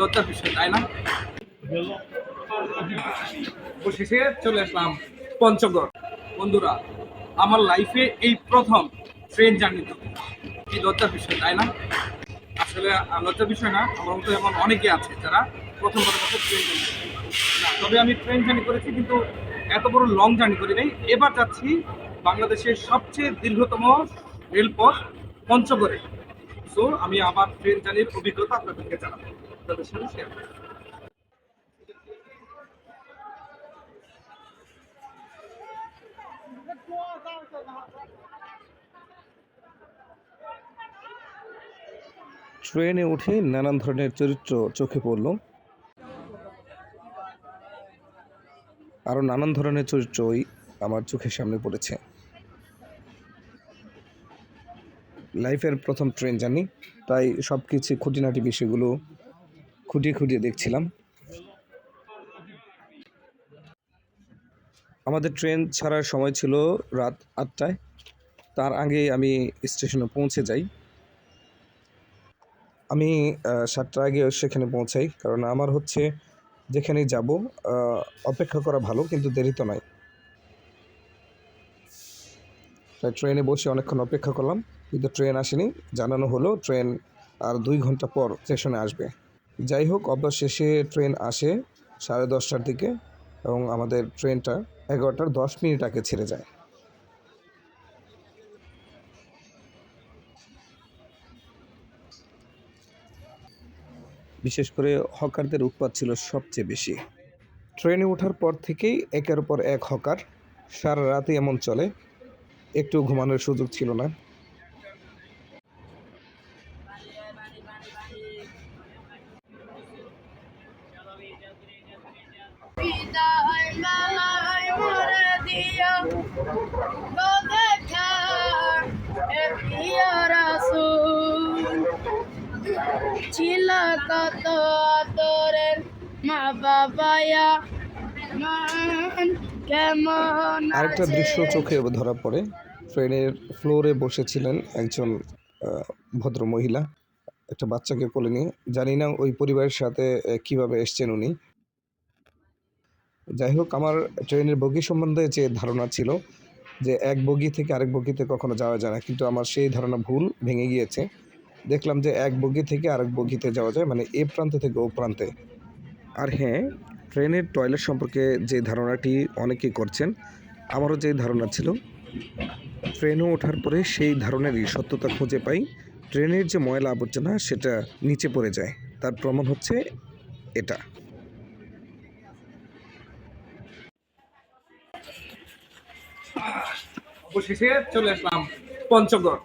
লজ্জার বিষয়, তাই না? অবশেষে চলে আসলাম পঞ্চগড়। বন্ধুরা, আমার লাইফে এই প্রথম ট্রেন জার্নি তো। এই লজ্জার বিষয়, তাই না? আসলে লজ্জার বিষয় না, আমার মতো এমন অনেকে আছে যারা প্রথমবার মতো ট্রেন জার্নি তবে আমি ট্রেন জার্নি করেছি কিন্তু এত বড় লং জার্নি করি নাই। এবার যাচ্ছি বাংলাদেশের সবচেয়ে দীর্ঘতম রেলপথ পঞ্চগড়ে। সো আমি আমার ট্রেন জার্নির অভিজ্ঞতা আপনাদেরকে জানাব। ট্রেনে উঠে নানান ধরনের চরিত্র চোখে পড়ল। আরও নানান ধরনের চরিত্রই আমার চোখের সামনে পড়েছে। লাইফের প্রথম ট্রেন জানি তাই সব কিছু খুঁটিনাটি বিষয়গুলো খুঁটিয়ে খুঁটিয়ে দেখছিলাম। আমাদের ট্রেন ছাড়ার সময় ছিল রাত আটটায়। তার আগে আমি স্টেশনে পৌঁছে যাই। আমি সাতটার আগে সেখানে পৌঁছাই। কারণ আমার হচ্ছে যেখানেই যাব অপেক্ষা করা ভালো, কিন্তু দেরি তো নয়। তাই ট্রেনে বসে অনেকক্ষণ অপেক্ষা করলাম। কিন্তু ট্রেন আসেনি। জানানো হলো ট্রেন আর দুই ঘণ্টা পর স্টেশনে আসবে। যাই হোক, অবশেষে ট্রেন আসে সাড়ে দশটার দিকে এবং আমাদের ট্রেনটা এগারোটার দশ মিনিট আগে ছেড়ে যায়। বিশেষ করে হকারদের উৎপাত ছিল সবচেয়ে বেশি। ট্রেনে ওঠার পর থেকেই একের পর এক হকার সারা রাতে এমন চলে একটু ঘুমানোর সুযোগ ছিল না। ছিল কত মা কেমন আরেকটা দৃশ্য চোখে ধরা পড়ে। ট্রেনের ফ্লোরে বসেছিলেন একজন ভদ্র মহিলা একটা বাচ্চাকে কোলে নিয়ে। জানি না ওই পরিবারের সাথে কীভাবে এসছেন উনি। যাই হোক, আমার ট্রেনের বগি সম্বন্ধে যে ধারণা ছিল, যে এক বগি থেকে আরেক বগিতে কখনো যাওয়া যায় না, কিন্তু আমার সেই ধারণা ভুল ভেঙে গিয়েছে। দেখলাম যে এক বগি থেকে আরেক বগিতে যাওয়া যায় মানে এ প্রান্ত থেকে ও প্রান্তে। আর হ্যাঁ ট্রেনের টয়লেট সম্পর্কে যে ধারণাটি অনেকেই করছেন, আমারও যে ধারণা ছিল ট্রেনে ওঠার পরে সেই ধারণারই সত্যতা খুঁজে পাই ট্রেনের যে ময়লা আবর্জনা সেটা নিচে পড়ে যায়, তার প্রমাণ হচ্ছে এটা। অবশেষে চলে আসলাম পঞ্চগড়।